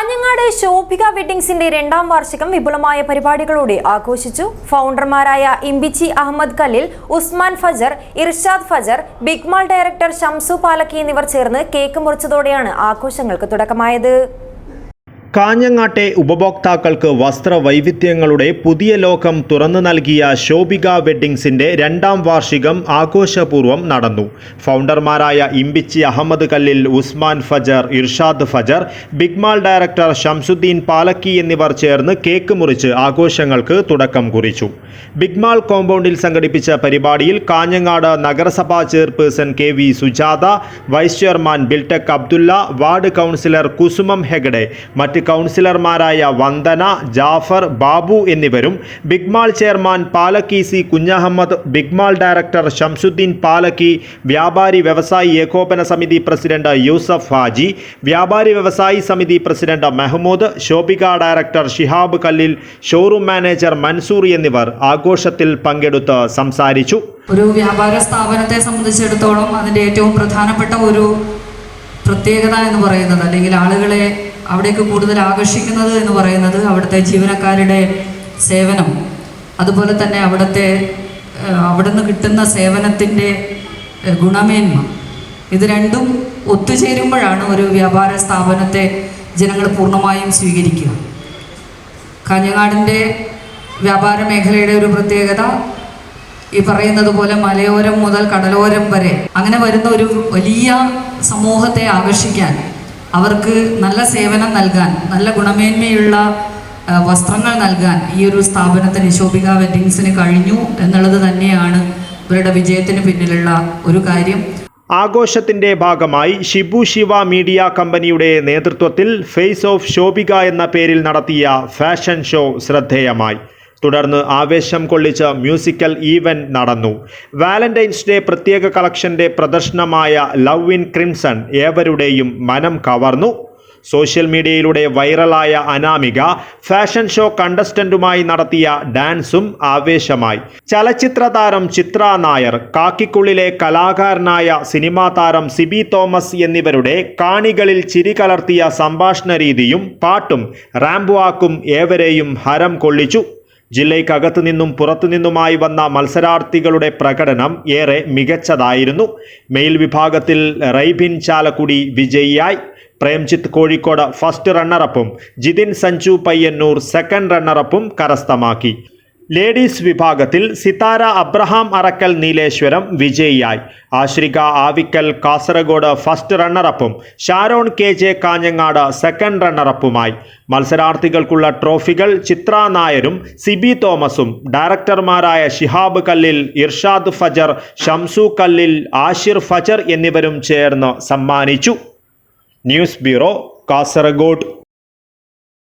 കാഞ്ഞങ്ങാട് ശോഭിക വെഡിങ്സിന്റെ രണ്ടാം വാർഷികം വിപുലമായ പരിപാടികളോടെ ആഘോഷിച്ചു. ഫൗണ്ടർമാരായ ഇംബിച്ചി അഹമ്മദ് കലിൽ ഉസ്മാൻ ഫജർ ഇർഷാദ് ഫജർ ബിഗ്മാൾ ഡയറക്ടർ ഷംസു പാലക്കി എന്നിവർ ചേർന്ന് കേക്ക് മുറിച്ചതോടെയാണ് ആഘോഷങ്ങൾക്ക് തുടക്കമായത്. കാഞ്ഞങ്ങാട്ടെ ഉപഭോക്താക്കൾക്ക് വസ്ത്രവൈവിധ്യങ്ങളുടെ പുതിയ ലോകം തുറന്നു നൽകിയ ശോഭിക വെഡ്ഡിങ്സിന്റെ രണ്ടാം വാർഷികം ആഘോഷപൂർവം നടന്നു. ഫൗണ്ടർമാരായ ഇമ്പിച്ചി അഹമ്മദ് കല്ലിൽ ഉസ്മാൻ ഫജർ ഇർഷാദ് ഫജർ ബിഗ്മാൾ ഡയറക്ടർ ഷംസുദ്ദീൻ പാലക്കി എന്നിവർ ചേർന്ന് കേക്ക് മുറിച്ച് ആഘോഷങ്ങൾക്ക് തുടക്കം കുറിച്ചു. ബിഗ്മാൾ കോമ്പൗണ്ടിൽ സംഘടിപ്പിച്ച പരിപാടിയിൽ കാഞ്ഞങ്ങാട് നഗരസഭാ chairperson K V Sujatha vice chairman Biltech Abdulla ward councillor Kusumam Hegde മറ്റ് കൗൺസിലർമാരായ വന്ദന ജാഫർ ബാബു എന്നിവരും Big Mall chairman Palakki C Kunhahammad Big Mall director Shamsuddin Palakki വ്യാപാരി വ്യവസായി ഏകോപന സമിതി പ്രസിഡന്റ് യൂസഫ് ഹാജി വ്യാപാരി വ്യവസായി സമിതി president Mehmood Shobhika director Shihab Kallil showroom manager Mansoor എന്നിവർ ആഘോഷത്തിൽ പങ്കെടുത്ത് സംസാരിച്ചു. ഒരു വ്യാപാര സ്ഥാപനത്തെ സംബന്ധിച്ചിടത്തോളം അതിന്റെ ഏറ്റവും പ്രധാനപ്പെട്ട ഒരു പ്രത്യേകത എന്ന് പറയുന്നത് അല്ലെങ്കിൽ ആളുകളെ അവിടേക്ക് കൂടുതൽ ആകർഷിക്കുന്നത് എന്ന് പറയുന്നത് അവിടുത്തെ ജീവനക്കാരുടെ സേവനം. അതുപോലെ തന്നെ അവിടുത്തെ അവിടുന്ന് കിട്ടുന്ന സേവനത്തിന്റെ ഗുണമേന്മ. ഇത് രണ്ടും ഒത്തുചേരുമ്പോഴാണ് ഒരു വ്യാപാര സ്ഥാപനത്തെ ജനങ്ങൾ പൂർണമായും സ്വീകരിക്കുക. കാഞ്ഞങ്ങാടിന്റെ വ്യാപാര മേഖലയുടെ ഒരു പ്രത്യേകത ഈ പറയുന്നത് പോലെ മലയോരം മുതൽ കടലോരം വരെ. അങ്ങനെ വരുന്ന ഒരു വലിയ സമൂഹത്തെ ആകർഷിക്കാൻ അവർക്ക് നല്ല സേവനം നൽകാൻ നല്ല ഗുണമേന്മയുള്ള വസ്ത്രങ്ങൾ നൽകാൻ ഈ ഒരു സ്ഥാപനത്തിന് ശോഭിക വെഡിങ്സിന് കഴിഞ്ഞു എന്നുള്ളത് തന്നെയാണ് ഇവരുടെ വിജയത്തിന് പിന്നിലുള്ള ഒരു കാര്യം. ആഘോഷത്തിന്റെ ഭാഗമായി ഷിബു ശിവ മീഡിയ കമ്പനിയുടെ നേതൃത്വത്തിൽ ഫേസ് ഓഫ് ശോഭിക എന്ന പേരിൽ നടത്തിയ ഫാഷൻ ഷോ ശ്രദ്ധേയമായി. തുടർന്ന് ആവേശം കൊള്ളിച്ച മ്യൂസിക്കൽ ഈവന്റ് നടന്നു. വാലന്റൈൻസ് ഡേ പ്രത്യേക കളക്ഷന്റെ പ്രദർശനമായ ലവ് ഇൻ ക്രിംസൺ ഏവരുടെയും മനം കവർന്നു. സോഷ്യൽ മീഡിയയിലൂടെ വൈറലായ അനാമിക ഫാഷൻ ഷോ കണ്ടസ്റ്റന്റുമായി നടത്തിയ ഡാൻസും ആവേശമായി. ചലച്ചിത്ര താരം ചിത്ര നായർ കാക്കിക്കുള്ളിലെ കലാകാരനായ സിനിമാ താരം സിബി തോമസ് എന്നിവരുടെ കാണികളിൽ ചിരി കലർത്തിയ സംഭാഷണ രീതിയും പാട്ടും റാംബുവാക്കും ഏവരെയും ഹരം കൊള്ളിച്ചു. ജില്ലയ്ക്കകത്തു നിന്നും പുറത്തുനിന്നുമായി വന്ന മത്സരാർത്ഥികളുടെ പ്രകടനം ഏറെ മികച്ചതായിരുന്നു. മെയിൽ വിഭാഗത്തിൽ റൈബിൻ ചാലക്കുടി വിജയിയായി. പ്രേംജിത്ത് കോഴിക്കോട് ഫസ്റ്റ് റണ്ണറപ്പും ജിതിൻ സഞ്ജു പയ്യന്നൂർ സെക്കൻഡ് റണ്ണറപ്പും കരസ്ഥമാക്കി. ലേഡീസ് വിഭാഗത്തിൽ സിതാര അബ്രഹാം അറക്കൽ നീലേശ്വരം വിജയിയായി. Ashrika Avikkal Kasaragod first റണ്ണറപ്പും Sharon K J Kanhangad second റണ്ണറപ്പുമായി മത്സരാർത്ഥികൾക്കുള്ള ട്രോഫികൾ ചിത്ര നായരും സിബി തോമസും. ഡയറക്ടർമാരായ ഷിഹാബ് കല്ലിൽ ഇർഷാദ് ഫജർ ഷംസു കല്ലിൽ ആഷിർ ഫജർ എന്നിവരും ചേർന്ന് സമ്മാനിച്ചു. News bureau Kasaragod.